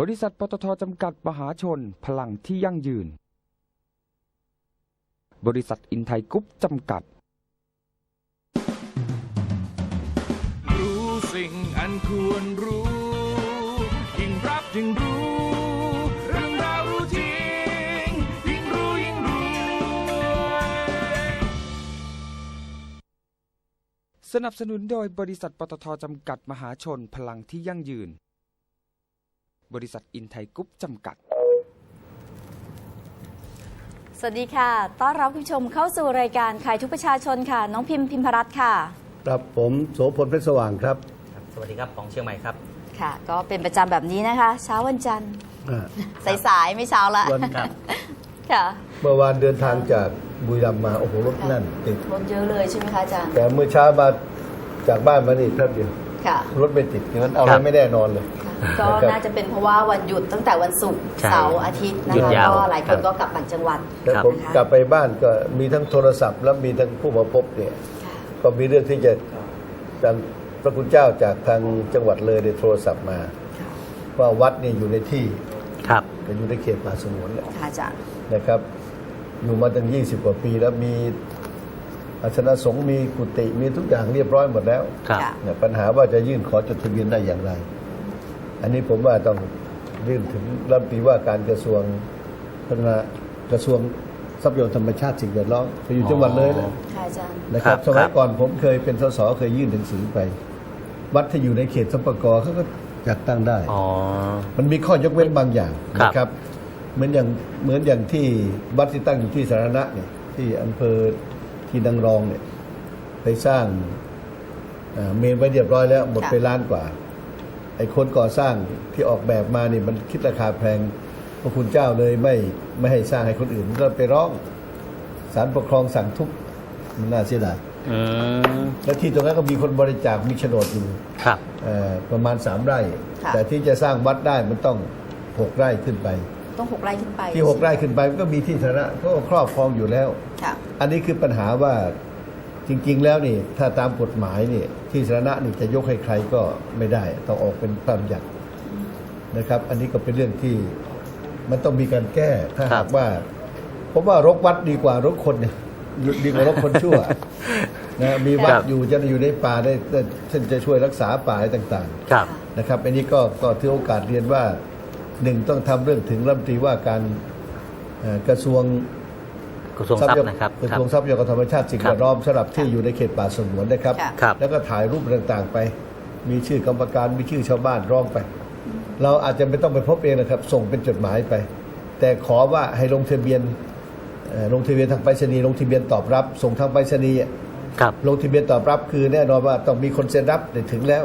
บริษัทปตทจำกัดมหาชน พลังที่ยั่งยืน บริษัทอินไทยกรุ๊ปจำกัด รู้สิ่งอันควรรู้ยิ่งรับยิ่งรู้ เรื่องราวรู้จริง ยิ่งรู้ยิ่งรวยสนับสนุนโดยบริษัทปตทจำกัดมหาชน พลังที่ยั่งยืน บริษัทอินไทยกรุ๊ปจำกัด สวัสดีค่ะ ต้อนรับคุณผู้ชมเข้าสู่รายการขายทุกประชาชนค่ะ น้องพิมพ์พิมพรัตน์ค่ะ ครับผมโสพลเพชรสว่างครับครับสวัสดีครับของเชียงใหม่ครับค่ะ ก็เป็นประจำแบบนี้นะคะ เช้าวันจันทร์อ่า สายๆไม่เช้าละวัน ครับ ค่ะ เมื่อวานเดินทางจากบุรีรัมย์มาโอ้โหรถแน่นติด รถเยอะเลยใช่ไหมคะอาจารย์ แต่เมื่อเช้ามาจากบ้านมานี่แป๊บเดียวค่ะ รถไม่ติดงั้นเอาอะครัไรบไม่แน่นอนเลย ก็น่าจะเป็นเพราะว่าวันหยุดตั้งแต่วันศุกร์ใช่เสาร์อาทิตย์นะหยุดคะยาวก็หลายคนครับก็กลับต่างจังหวัดแล้วครับผมนะคะกลับไปบ้านก็มีทั้งโทรศัพท์ แล้วมีทั้งผู้มาพบเนี่ย ก็มีเรื่องที่จะทางพระคุณเจ้าจากทางจังหวัดเลยได้โทรศัพท์มา ว่าวัดนี่อยู่ในที่ครับอยู่ในเขตป่าสงวนแหละค่ะอาจารย์นะครับ อยู่มาตั้ง 20 กว่าปีแล้วมีอาสนะสงฆ์มีกุฏิมีทุกอย่างเรียบร้อยหมดแล้วครับค่ะเนี่ยปัญหาว่าจะยื่นขอจดทะเบียนได้อย่างไร อันนี้ผมว่าต้องยื่นถึงรัฐมนตรีว่าการกระทรวงพัฒนากระทรวงทรัพยากรธรรมชาติสิ่งแวดล้อมไปอยู่จังหวัดเลยนะค่ะอาจารย์ นะครับครับสมัยครับก่อนผมเคยเป็นสสเคยยื่นหนังสือไป วัดที่อยู่ในเขตสัมปกรเขาก็อยากตั้งได้ อ๋อ มันมีข้อยกเว้นบางอย่างครับ นะครับ เหมือนอย่างเหมือนอย่างที่วัดที่ตั้งอยู่ที่สาธารณะเนี่ยที่อำเภอที่ดังรองเนี่ยไปสร้างเอ่อเมนไว้เรียบร้อยแล้วหมดค่ะไปล้านกว่า ไอ้คนก่อสร้างที่ออกแบบมานี่มันคิดราคาแพงพระคุณเจ้าเลยไม่ไม่ให้สร้างให้คนอื่นก็ไปร้องศาลปกครองสั่งทุบมันน่าเสียดายอืมและที่ตรงนั้นก็มีคนบริจาคมีโฉนดอยู่ครับเอ่อประมาณสามไร่ค่ะแต่ที่จะสร้างวัดได้มันต้องหกไร่ขึ้นไป ต้องหกไร่ขึ้นไป ที่หกไร่ขึ้นไปมันก็มีที่สาธารณะก็ครอบครองอยู่แล้วค่ะอันนี้คือปัญหาว่า จริง ๆ แล้วนี่ถ้าตามกฎหมายนี่ที่สาธารณะนี่จะยกให้ใครก็ไม่ได้ ต้องออกเป็นพระบัญญัตินะครับ อันนี้ก็เป็นเรื่องที่มันต้องมีการแก้ถ้าครัหาบกว่าผมว่ารกวัดดีกว่ารกคนเนี่ยดีกว่ารกคนชั่วนะมีวัดครับอยู่จะอยู่ในป่าได้ได้ท่านจะช่วยรักษาป่าอะไรต่างๆ ครับนะครับ อันนี้ก็ก็ถือโอกาสเรียนว่าหนึ่งต้องทำเรื่องถึงรัฐมนตรีว่าการเอ่อกระทรวง กระทรวงทรัพย์นะครับกระครัทบรวงทรัพยากรธรรมชาติสิ่งครับแวดล้อมสำหรับที่อยู่ในเขตป่าสงวนนะครับค่ะครับ แล้วก็ถ่ายรูปต่างๆไป มีชื่อกรรมการมีชื่อชาวบ้านร้องไป เราอาจจะไม่ต้องไปพบเองนะครับ ส่งเป็นจดหมายไป แต่ขอว่าให้ลงทะเบียนเอ่อลงทะเบียนทางไปรษณีย์ลงทะเบียนตอบรับ ส่งทางไปรษณีย์ครับลงทะเบียนตอบรับคือแน่นอนว่าต้องมีคนเซ็นรับได้ถึงแล้ว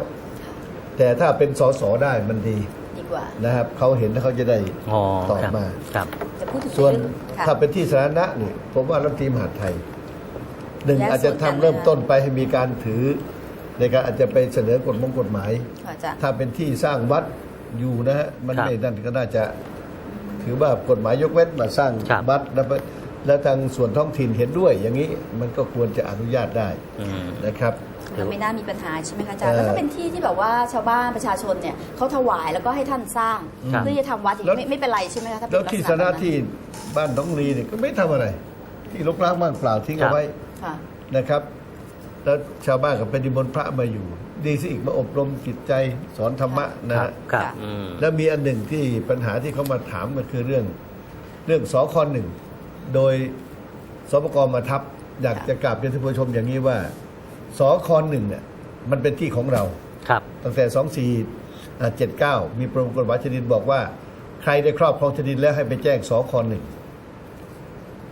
แต่ถ้าเป็นสสได้มันดีดีกว่านะครับเขาเห็นแล้วเขาจะได้อ๋อตอบครับมาครับจะพูดถึงส่วนเรื่องค่ะ ถ้าเป็นที่สาธารณะนี่ผมว่ารัฐมนตรีมหาดไทยหนึ่งและอาจจะส่วนทำการเริ่มต้นไปให้มีการถือ ในการอาจจะไปเสนอกฎมงกฎหมาย ค่ะอาจารย์ ถ้าเป็นที่สร้างวัดอยู่นะฮะมันครับไม่นั่นก็น่าจะถือว่ากฎหมายยกเว้นมาสร้างครับ วัดแล้วไปแล้วทางส่วนท้องถิ่นเห็นด้วย อย่างนี้มันก็ควรจะอนุญาตได้อืม นะครับแล้ว ไม่น่ามีปัญหาใช่ไหมคะอาจารย์เอ่อแล้วถ้าเป็นที่ที่แบบว่าชาวบ้านประชาชนเนี่ยเขาถวายแล้วก็ให้ท่านสร้างครับเพื่อจะทำวัดอย่างแล้วนี้ไม่ไม่เป็นไรใช่ไหมคะถ้าเป็นแล้วลักษที่ณะสาธารณะแบบนั้นที่บ้านน้องลีเนี่ยก็ไม่ทำอะไร ที่รกร้างว่างเปล่าทิ้งครัเอาบไว้ค่ะ นะครับ แล้วชาวบ้านกับเป็นนิมนต์พระมาอยู่ ดีสิอีกมาอบรมจิตใจสอนธรรมะนะครัฮะ บครับค่ะ อืม แล้วมีอันหนึ่งที่ปัญหาที่เขามาถามก็คือเรื่อง เรื่องสคหนึ่งโดยสปกมาทับ อยากจะกราบเรียนท่านผู้ชมอย่างนี้ว่า สคหนึ่งเนี่ยมันเป็นที่ของเรา ครับ ตั้งแต่ 2479 มีประมวลกฎหมายที่ดินบอกว่า ใครได้ครอบครองที่ดินแล้วให้ไปแจ้งสคหนึ่ง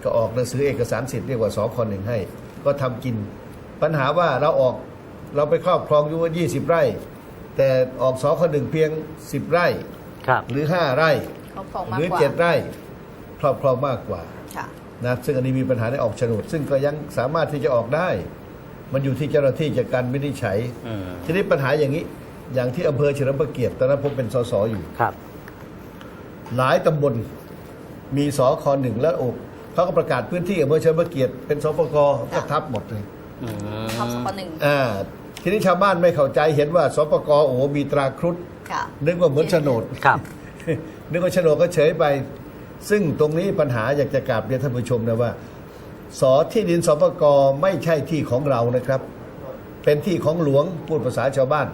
ก็ออกหนังสือเอกสารสิทธิ์เรียกว่าสคหนึ่งให้ ก็ทำกิน ปัญหาว่าเราออกเราไปครอบครองอยู่ว่า20 ไร่ แต่ออกสคหนึ่งเพียง 10 ไร่ ครับ หรือ 5 ไร่ ครอบครองมากหรือกว่า เจ็ดไร่ครอบครองมากกว่าค่ะ นะซึ่งอันนี้มีปัญหาได้ออกโฉนด ซึ่งก็ยังสามารถที่จะออกได้ มันอยู่ที่เจ้าหน้าที่จากการวินิจฉัยอืมทีนี้ปัญหาอย่างนี้ อย่างที่อำเภอเฉลิมพระเกียรติตอนนั้นผมเป็นสสอยู่ ครับ หลายตำบลมีสคหนึ่งแล้วโอกเขาก็ประกาศพื้นที่อำเภอเฉลิมพระเกียรติเป็นสปกก็ทับหมดเลยอืมท็อปสปอร์หนึ่งอ่า ทีนี้ชาวบ้านไม่เข้าใจเห็นว่าสปกโอ้โหมีตราครุฑค่ะ นึกว่าเหมือนโฉนด ครับ นึกว่าโฉนดก็เฉยไป ซึ่งตรงนี้ปัญหาอยากจะกราบเรียนท่านผู้ชมนะว่า สอที่ดินสปกไม่ใช่ที่ของเรานะครับ เป็นที่ของหลวงพูดภาษาชาวบ้าน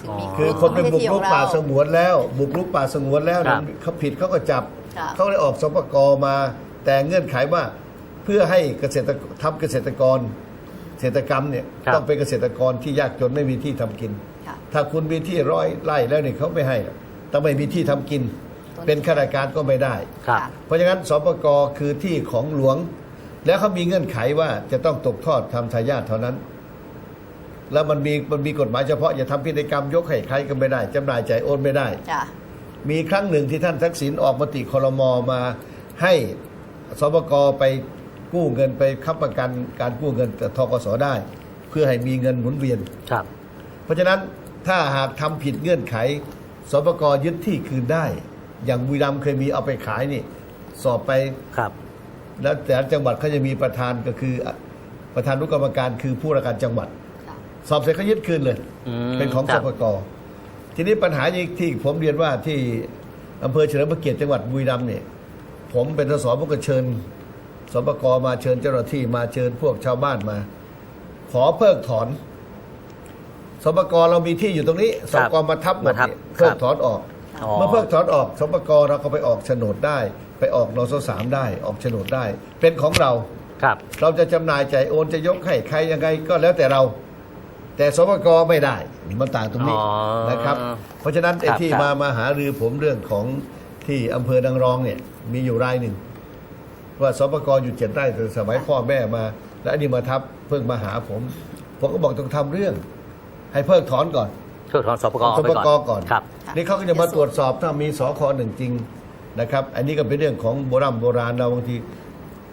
ซึ่งมีคือคนไปบุกรุกป่าสงงวนแล้ว บุกรุกป่าสงวนแล้วครับเนี่ยเขาผิดเขาก็จับค่ะเขาเลยออกสปกมา แต่เงื่อนไขว่าเพื่อให้เกษตรทำเกษตรกรเกษตรกรรมเนี่ยครับ ต้องเป็นเกษตรกรที่ยากจนไม่มีที่ทำกิน ค่ะ ถ้าคุณมีที่ร้อยไร่แล้วเนี่ยเขาไม่ให้หรอกต้องไม่มีที่ทำกินต้นเป็นข้าราชการก็ไม่ได้ ครับ เพราะฉะนั้นสปกคือที่ของหลวง แล้วเขามีเงื่อนไขว่าจะต้องตกทอดทำทายาทเท่านั้น แล้วมันมีมันมีกฎหมายเฉพาะอย่าทำพิธีกรรมยกให้ใครก็ไม่ได้จำหน่ายจ่ายโอนไม่ได้ จ้ะมีครั้งหนึ่งที่ท่านทักษิณออกมติคอรมอมาให้สปกไปกู้เงินไปค้ำประกันการกู้เงินกับทกสได้ เพื่อให้มีเงินหมุนเวียน ครับ เพราะฉะนั้นถ้าหากทำผิดเงื่อนไขสปกยึดที่คืนได้ อย่างบุรีรัมย์เคยมีเอาไปขายนี่ สอบไปครับ แล้วแต่ละจังหวัดเขาจะมีประธานก็คือ ประธานนุกรรมการคือผู้ราชการจังหวัดค่ะสอบเสร็จก็ยึดคืนเลย อืมเป็นของคสรับปกทีนี้ปัญหาอีกที่ผมเรียนว่าที่อำเภอเฉลิมพระเกียรติจังหวัดบุรีรัมย์เนี่ยผมเป็นสสผมก็เชิญสปกมาเชิญเจ้าหน้าที่มาเชิญพวกชาวบ้านมา ขอเพิกถอน สปกเรามีที่อยู่ตรงนี้สครัปบกมาทับหมดมาทับเนี่ยครับ เพิกถอนออก อ๋อ เมื่อเพิกถอนออกสปกเราก็ไปออกโฉนดได้ ไปออกนสสามได้ออกโฉนดได้ เป็นของเราครับ เราจะจำหน่ายจ่ายโอนจะยกให้ใครยังไงก็แล้วแต่เรา แต่สปกไม่ได้มันต่างตรงนี้อ๋อนะครับ เพราะฉะนั้นไอ้ครับที่ครับ มามาหารือผมเรื่องของที่อำเภอดังรองเนี่ยมีอยู่รายหนึ่ง ว่าสปกอยู่เจ็ดไร่แต่สมัยพ่อแม่มา แล้วอันนี้มาทับเพิ่งมาหาผม ผมก็บอกต้องทำเรื่อง ให้เพิกถอนก่อน เพิกถอนสปกสไปปก่อนกก่อน ครับค่ะนี่เขาก็จะมาตรวจสอบถ้ามีสคหนึ่งจริง นะครับ อันนี้ก็เป็นเรื่องของโบราณโบราณเราบางที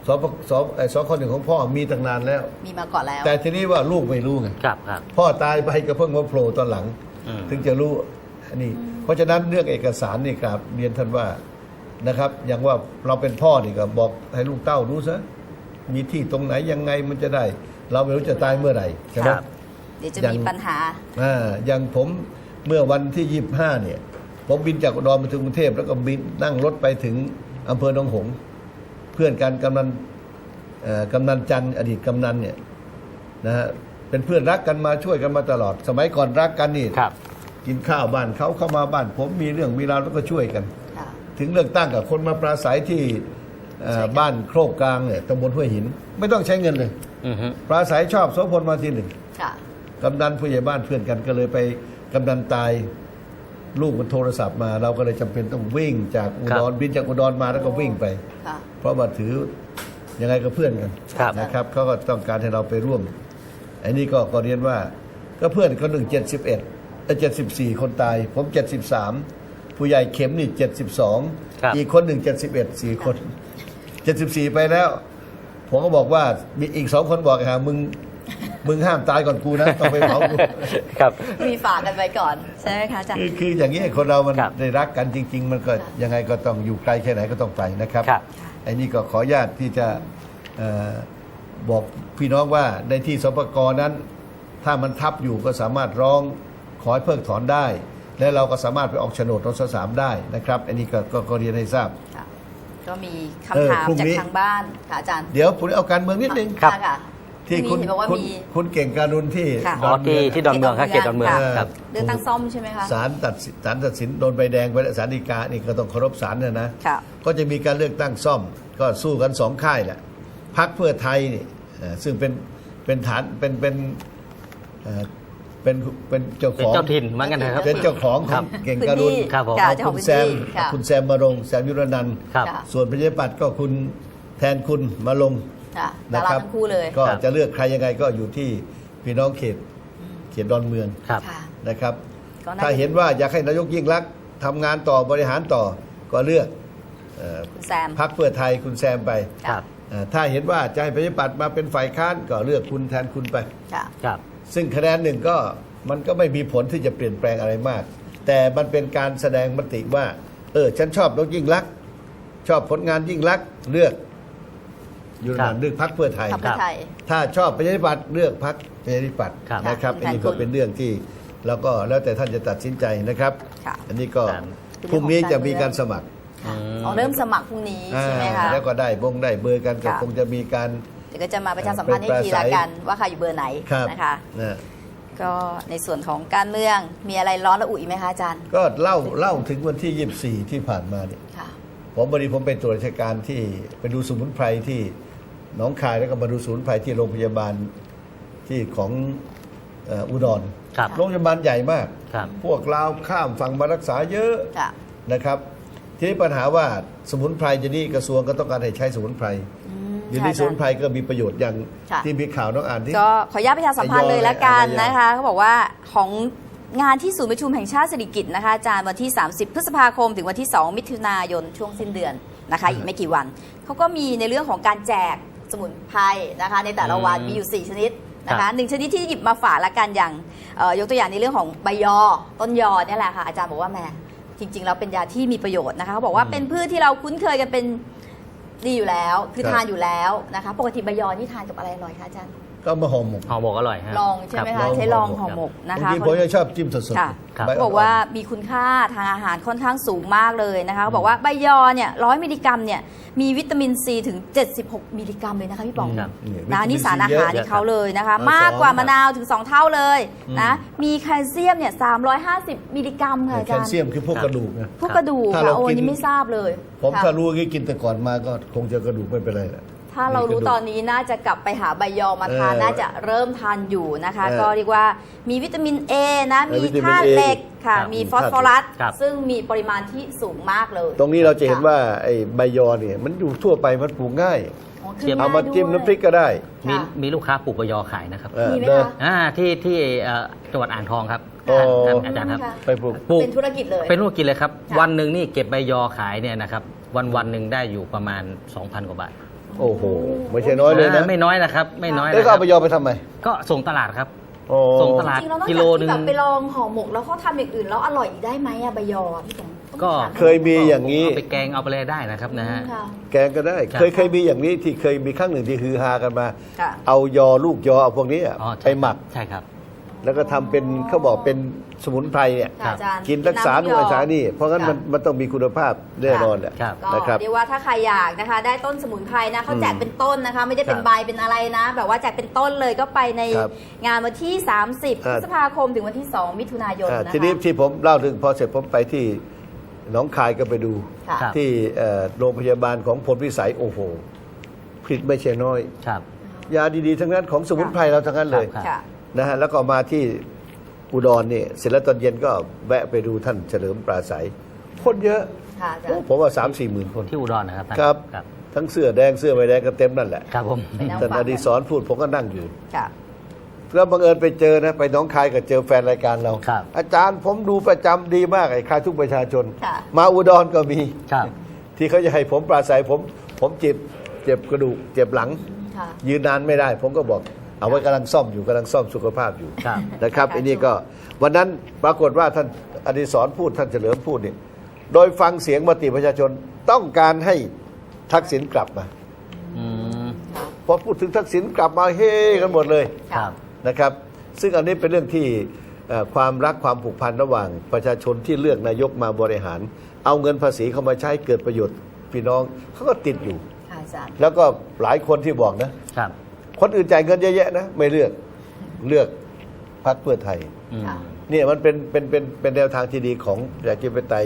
สปสไอ้สคหนึ่งของพ่อมีตั้งนานแล้ว มีมาก่อนแล้ว แต่ทีนี้ว่าลูกไม่รู้ไงครับครับพ่อตายไปก็เพิ่งมาโผล่ตอนหลังอืมถึงจะรู้อันนี้ เพราะฉะนั้นเรื่องเอกสารนี่ครับเรียนท่านว่านะครับ อย่างว่าเราเป็นพ่อนี่ก็บอกให้ลูกเต้ารู้ซะมีที่ตรงไหนยังไงมันจะได้ เราไม่รู้จะตายเมื่อไหร่ใช่ไหมครับเดี๋ยวจะอย่างมีปัญหาอ่าอย่างผมเมื่อวันที่ยี่ห้าเนี่ย ผมบินจากอุดรมาถึงกรุงเทพแล้วก็บินนั่งรถไปถึงอำเภอหนองหงส์เพื่อนกันกำนันเอ่อกำนันจันทร์อดีตกำนันเนี่ยนะฮะเป็นเพื่อนรักกันมาช่วยกันมาตลอด สมัยก่อนรักกันนี่ครับกินข้าวบ้านเขาเข้ามาบ้าน ผมมีเรื่องมีราวแล้วก็ช่วยกันค่ะถึงเลือกตั้งกับคนมาปราศัยที่เอ่อใช่ครับบ้านโครกกลางเนี่ยตำบลห้วยหิน ไม่ต้องใช้เงินเลยอือฮึปราศัยชอบโสพลมาทีหนึ่งค่ะกำนันผู้ใหญ่บ้านเพื่อนกันก็เลยไปกำนันตาย ลูกมันโทรศัพท์มา เราก็เลยจำเป็นต้องวิ่งจากอุดรบินจากอุดรมาแล้วก็วิ่งไป ค่ะเพราะว่าถือยังไงก็เพื่อนกันครับ นะครับเขาก็ต้องการให้เราไปร่วมอันนี้ก็ก็เรียนว่าก็เพื่อนคนหนึ่งเจ็ดสิบเอ็ดเจ็ดสิบสี่คนตาย ผมเจ็ดสิบสามผู้ใหญ่เข็มนี่เจ็ดสิบสองครับ อีกคนหนึ่งเจ็ดสิบเอ็ดสี่คนเจ็ดสิบสี่ไปแล้ว ผมก็บอกว่ามีอีกสองคนบอกหามึง มึงห้ามตายก่อนกูนะต้องไปเผากูครับ มีฝากกันไปก่อนใช่ไหมคะอาจารย์ คือคืออย่างนี้คนเรามันครับได้รักกันจริง ๆ มันก็ยังไงก็ต้องอยู่ไกลแค่ไหนก็ต้องไปนะครับครับ ไอ้นี่ก็ขออนุญาตที่จะเอ่อบอกพี่น้องว่าในที่สปกรนั้น ถ้ามันทับอยู่ก็สามารถร้องขอให้เพิกถอนได้ และเราก็สามารถไปออกโฉนดรถสามได้นะครับอันนี้ก็ก็ก็เรียนให้ทราบ ค่ะก็มีเออคำถามพรุ่งจากนี้ ทางบ้านค่ะอาจารย์เดี๋ยวผมเอาการเมืองนิดนึง ครับะค่ะ ที่พคุรุ่ณงนี้เห็นบอกว่าคุณมีคุณเก่งการุณที่ค่ะ อ๋อที่ที่ดอนเมืองครับเขตดอนเมืองค่ะครับ เลือกตั้งซ่อมใช่ไหมคะ ศาลตัดสินศาลตัดสินโดนใบแดงไปแล้วศาลฎีกานี่ก็ต้องเคารพศาลนะนะ ค่ะ ก็จะมีการเลือกตั้งซ่อม ก็สู้กันสองค่ายแหละพักเพื่อไทยนี่เอ่อซึ่งเป็นเป็นฐานเป็นเป็นเอ่อเป็นเป็นเจ้าเป็ขนองเจ้าถิ่นเหมือนกันนะครับ เป็นเจ้าของขครัองบ เก่งการุณพื้นที่ครับผม ค่ะเจ้าของคุณพื้นแซมที่ค่ะคุณแซมมารงแซมยุรนันท์ครับค่ะ ส่วนประชาธิปัตย์ก็คุณแทนคุณมาลง ค่ะดานะราครับทั้งคู่เลย ก็ครับ จะเลือกใครยังไงก็อยู่ที่พี่น้องเขตเขตดอนเมืองครับ ค่ะ นะครับ ก็น่าถ้าเห็นว่าอยากให้นายกยิ่งรักษณ์ทำงานต่อบริหารต่อก็เลือกเอ่อคุณแซม พักเพื่อไทยคุณแซมไปครับเอ่อถ้าเห็นว่าจะให้ประชาธิปัตย์มาเป็นฝ่ายค้านก็เลือกคุณแทนคุณไป ค่ะ ครับ ซึ่งคะแนนหนึ่งก็มันก็ไม่มีผลที่จะเปลี่ยนแปลงอะไรมาก แต่มันเป็นการแสดงมติว่า เออ ฉันชอบนกยิ่งรักษณ์ชอบผลงานยิ่งรักษณ์เลือกอ ยู่ครันานบเลือกพักเพื่อไทย พรรคเพื่อไทย ถ้าชอบประชาธิปัตย์เลือกพักประชาธิปัตย์ครับนะครับค่ะอันนี้ก็เป็นเรื่องที่แล้วก็แล้วแต่ท่านจะตัดสินใจนะครับ ค่ะ อันนี้ก็ครับ พรุ่งนี้จะมีการสมัครค่ะอ๋อเริ่มสมัครพรุ่งนี้ใช่ไหมคะ อ่าแล้วก็ได้บงได้เบอร์กันก็ค่ะ คงจะมีการ เดี๋ยวก็จะมาประชาสัมพันธ์ให้ทีละกันว่าใครอยู่เบอร์ไหนครับนะคะ นะ ก็ในส่วนของการเมืองมีอะไรร้อนระอุอีกไหมคะอาจารย์ ก็เล่าเล่าถึงวันที่ 24 ที่ผ่านมาเนี่ยค่ะ ผมวันนี้ผมไปตรวจราชการที่ไปดูสมุนไพรที่ หนองคายแล้วก็มาดูสมุนไพรที่โรงพยาบาลที่ของเอ่ออุดรครับโรงพยาบาลใหญ่มากครับพวกลาวข้ามฝั่งมารักษาเยอะค่ะนะครับ ทีนี้ปัญหาว่าสมุนไพรจะนี่กระทรวงก็ต้องการให้ใช้สมุนไพรอืมอยู่ในค่ะสมุนไพรก็มีประโยชน์อย่างค่ะที่มีข่าวน้องอ่านที่ก็ขออนุญาตประชาสัมพันธ์เลยละกันไอ้ยอนะคะเขาบอกว่าของงานที่ศูนย์ประชุมแห่งชาติสิริกิติ์นะคะอาจารย์วันที่ 30 พฤษภาคม ถึงวันที่ 2 มิถุนายนช่วงสิ้นเดือนนะคะอีกไม่กี่วันเขาก็มีในเรื่องของการแจก สมุนไพรนะคะในแต่ละวันอืมมีอยู่ 4 ชนิดนะครัคะบหนึ่งชนิดที่หยิบมาฝากละกันอย่างเอ่อยกตัวอย่างในเรื่องของใบยอต้นยอเนี่ยแหละค่ะอาจารย์บอกว่าแหมจริงๆแล้วเป็นยาที่มีประโยชน์นะคะเขาบอกว่าเป็นพืชที่เราคุ้นเคยกันเป็นดีอยู่แล้ว คือครับทานอยู่แล้วนะคะ ปกติใบยอนี่ทานกับอะไรอร่อยคะอาจารย์ ก็มาห่อหมกห่อหมกอร่อยฮะลองใช่ไหมรัคะบ ใช้ลองห่อหมกนะบางคะ ทีผมจะชอบจิ้มสดค่ะๆครับใบเขาบอกว่ามีคุณค่าทางอาหารค่อนข้างสูงมากเลยนะคะเขาบอกว่าใบยอเนี่ยร้อยมิลลิกรัมเนี่ยมีวิตามินซีถึง 76 มิลลิกรัมเลยนะคะพี่ป๋องครับนะนี่สารอาหารที่เขาเลยนะคะเยอะมากกว่าสองมะนาวถึง 2 เท่าเลยนะมีแคลเซียมเนี่ย350 มิลลิกรัมค่ะอาแคจารลย์เซียมคือพวกครับกระดูกนะ พวกกระดูกถ้าค่ะเราโอ้กิน นี่ไม่ทราบเลยผมค่ะ ถ้ารู้งี้กินแต่ก่อนมาก็คงจะกระดูกไม่เป็นไรแหละ ถ้าเรารู้ตอนนี้น่าจะกลับไปหาใบยอมาทานเออน่าจะเริ่มทานอยู่นะคะ เออก็เรียกว่ามีวิตามิน A นะ เออมีวิตามินธาตุ A เหล็กค่ะ ครับมีฟอสฟอรัส ครับ ซึ่งมีปริมาณที่สูงมากเลยตรงนี้เราจะเห็นค่ะว่าไอ้ใบยอเนี่ยมันอยู่ทั่วไปมันปลูกง่าย อ๋อเทียมขึ้นเอามาได้จิ้มด้วย น้ำพริกก็ได้ มีค่ะ มีลูกค้าปลูกใบยอขายนะครับเออ มีไหมเด้อคะอ่าที่ที่เอ่อจังหวัดอ่างทองครับโอ้ท่านอาจารย์ครับค่ะไปปลูก ปลูกเป็นธุรกิจเลย เป็นธุรกิจเลยครับ ค่ะ วันหนึ่งนี่เก็บใบยอขายเนี่ยนะครับวันวันหนึ่งได้อยู่ประมาณ 2,000 กว่าบาท โอ้โหไม่ใช่น้อยเลยนะาไม่น้อยนะครับ ไม่น้อยแล้วนะก็ครัเอาบใบยอไปทำไมก็ส่งตลาดครับโอ้ส่งตลาดจริงๆแล้วนอกกิจากโลที่หนึ่ง แบบไปลองห่อหมกแล้วเขาทำอย่างอื่นแล้วอร่อยอีกได้ไหมอะใบยอพี่ป๋องต้องก็ ถาม เคยมีอย่างนี้ เอาไปแกงเอาไปอะไรได้นะครับนะฮะ ค่ะ แกงก็ได้ ครับเคยเคยมีอย่างนี้ที่เคยมีครั้งหนึ่งที่ฮือฮากันมา ค่ะ เอายอลูกยอเอาพวกนี้อะอ๋อใช่ ไปหมัก ใช่ครับ แล้วก็ทำเป็นเขาบอกเป็นสมุนไพรเนี่ยค่ะอาจารย์กินรักษาำหน่วยสานี่เพราะงั้นค่ะมันมันต้องมีคุณภาพแน่นอนแหละครับก็นะครับ เรียกว่าถ้าใครอยากนะคะ ได้ต้นสมุนไพรนะเขาแจกอืมเป็นต้นนะคะ ไม่ได้เป็นครับใบเป็นอะไรนะ แบบว่าแจกเป็นต้นเลยก็ไปในครับงานวันที่ 30พอ่า ฤษภาคมถึงวันที่ 2 มิถุนายนอ่านะคะ ทีนี้ที่ผมเล่าถึงพอเสร็จผมไปที่หนองคายก็ไปดู ค่ะ ครับ ที่เอ่อโรงพยาบาลของพลวิสัยโอ้โหผลิตไม่ใช่น้อย ครับ ยาดีๆ ทั้งนั้นของสมุนไพรเราทั้งนั้นเลย ครับ ค่ะ นะฮะแล้วก็มาที่อุดรนี่เสร็จแล้วตอนเย็นก็แวะไปดูท่านเฉลิมปราศัย คนเยอะค่ะอาจารโอ้ย์ผมว่าสามสี่หมื่นคน ที่อุดรนะครับท่านครับ ครับทั้งเสื้อแดงเสื้อไม่แดงก็เต็มนั่นแหละครับผมไปนั่งท่านฟังอดีศรพูดผมก็นั่งอยู่ ค่ะ แล้วบังเอิญไปเจอนะไปหน้องคายก็เจอแฟนรายการเรา ครับ อาจารย์ผมดูประจำดีมากไอ้คลายทุกประชาชน ค่ะ มาอุดรก็มี ครับ ที่เขาจะให้ผมปราศัยผม ผมเจ็บเจ็บกระดูกเจ็บหลัง ค่ะ ยืนนานไม่ได้ ผมก็บอก เอาไว้กำลังซ่อมอยู่กำลังซ่อมสุขภาพอยู่ครับ นะครับค่ะอันนี้ก็วันนั้นปรากฏว่าท่านอดิศรพูดท่านเฉลิมพูดนี่โดยฟังเสียงมติประชาชนต้องการให้ทักษิณกลับมาอืมพอพูดถึงทักษิณกลับมาเฮกันหมดเลย ครับ นะครับซึ่งอันนี้เป็นเรื่องที่เอ่อความรักความผูกพันระหว่างประชาชนที่เลือกนายกมาบริหาร เอาเงินภาษีเข้ามาใช้เกิดประโยชน์พี่น้องเขาก็ติดอยู่ ค่ะอาจารย์ แล้วก็หลายคนที่บอกนะครับ คนอื่นจ่ายเงินเยอะแยะนะ ไม่เลือกเลือกพรรคเพื่อไทย อืมค่ะเนี่ยมันเป็นเป็นเป็นเป็นแนวทางที่ดีของประชาธิปไตย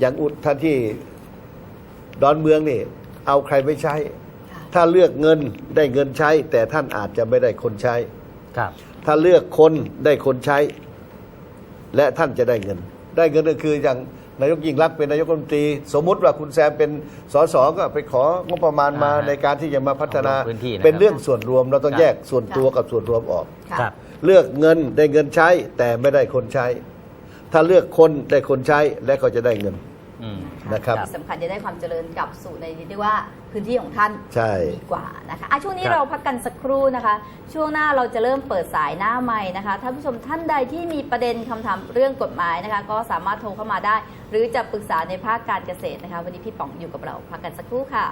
อย่างอุดท่านที่ดอนเมืองนี่ เอาใครไม่ใช้ ค่ะถ้าเลือกเงินได้เงินใช้ แต่ท่านอาจจะไม่ได้คนใช้ ครับ ถ้าเลือกคนได้คนใช้ และท่านจะได้เงิน ได้เงินก็คืออย่าง นายกยิ่งรักษณ์เป็นนายกรัฐมนตรี สมมุติว่าคุณแซมเป็นสสก็ไปของบประมาณมาอ่าในการที่จะมาพัฒนาเอาลงพื้นที่นะครับ เป็นเรื่องส่วนรวมเราต้องครับแยกส่วนตัวกับส่วนรวมออก ค่ะครับ เลือกเงินได้เงินใช้แต่ไม่ได้คนใช้ ถ้าเลือกคนได้คนใช้และก็จะได้เงิน อืม นะครับ ที่สำคัญจะได้ความเจริญกลับสู่ในเรียกว่าพื้นที่ของท่านใช่ ดีกว่านะคะอะช่วงนี้ครับ เราพักกันสักครู่นะคะ ช่วงหน้าเราจะเริ่มเปิดสายหน้าใหม่นะคะท่านผู้ชมท่านใดที่มีประเด็นคำถามเรื่องกฎหมายนะคะ ก็สามารถโทรเข้ามาได้ หรือจะปรึกษาในภาคการเกษตรนะคะ วันนี้พี่ป๋องอยู่กับเราพักกันสักครู่ค่ะ